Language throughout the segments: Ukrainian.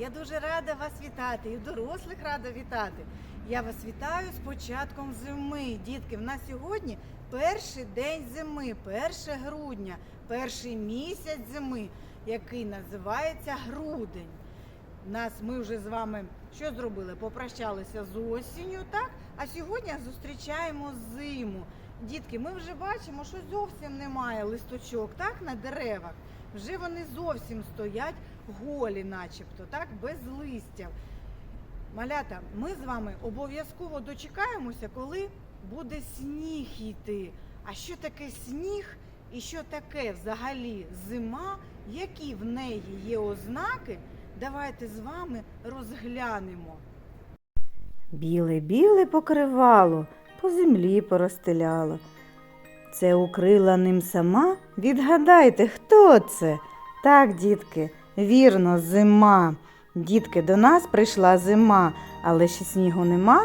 Я дуже рада вас вітати і дорослих рада вітати. Я вас вітаю з початком зими. Дітки, в нас сьогодні перший день зими, 1 грудня, перший місяць зими, який називається грудень. Нас ми вже з вами що зробили? Попрощалися з осінню, так? А сьогодні зустрічаємо зиму. Дітки, ми вже бачимо, що зовсім немає листочок, так, на деревах. Вже вони зовсім стоять голі, начебто, так, без листя. Малята, ми з вами обов'язково дочекаємося, коли буде сніг йти. А що таке сніг і що таке взагалі зима, які в неї є ознаки, давайте з вами розглянемо. Біле-біле покривало, по землі поростеляло. Це укрила ним сама. Відгадайте, хто це? Так, дітки, вірно, зима. Дітки, до нас прийшла зима, але ще снігу нема.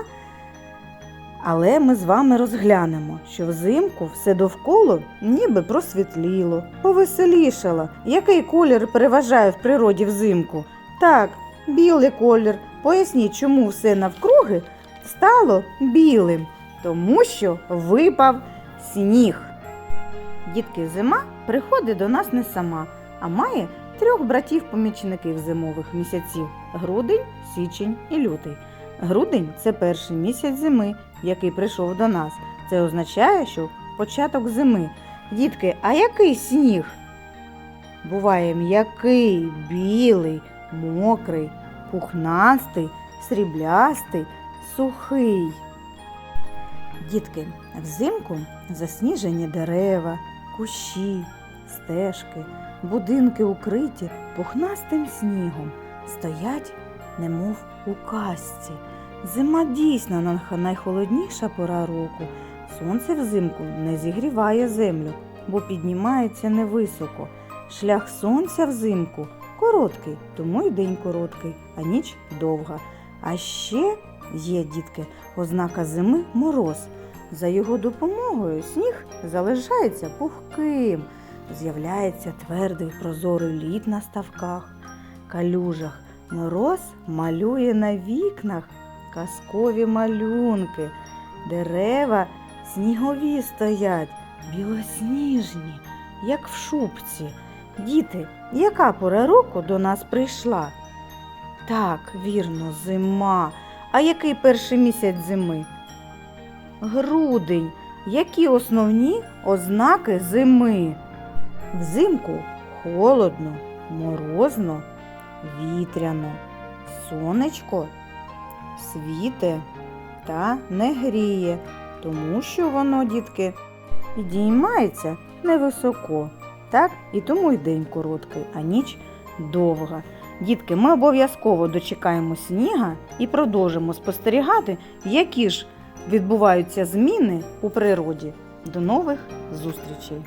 Але ми з вами розглянемо, що взимку все довкола ніби просвітліло, повеселішало. Який колір переважає в природі взимку? Так, білий колір. Поясніть, чому все навкруги стало білим, тому що випав сніг. Дітки, зима приходить до нас не сама, а має трьох братів-помічників зимових місяців грудень, січень і лютий. Грудень це перший місяць зими, який прийшов до нас. Це означає, що початок зими. Дітки, а який сніг? Буває м'який, білий, мокрий, пухнастий, сріблястий, сухий. Дітки, взимку засніжені дерева, кущі, стежки, будинки укриті пухнастим снігом, стоять, немов у казці. Зима дійсно най- найхолодніша пора року. Сонце взимку не зігріває землю, бо піднімається невисоко. Шлях сонця взимку короткий, тому й день короткий, а ніч довга. А ще є, дітки, ознака зими мороз. За його допомогою сніг залишається пухким, з'являється твердий прозорий лід на ставках, калюжах. Мороз малює на вікнах казкові малюнки. Дерева снігові стоять, білосніжні, як в шубці. Діти, яка пора року до нас прийшла? Так, вірно, зима. А який перший місяць зими? Грудень. Які основні ознаки зими? Взимку холодно, морозно, вітряно, сонечко світе та не гріє, тому що воно, дітки, підіймається невисоко. Так? І тому й день короткий, а ніч довга. Дітки, ми обов'язково дочекаємо сніга і продовжимо спостерігати, які ж відбуваються зміни у природі. До нових зустрічей!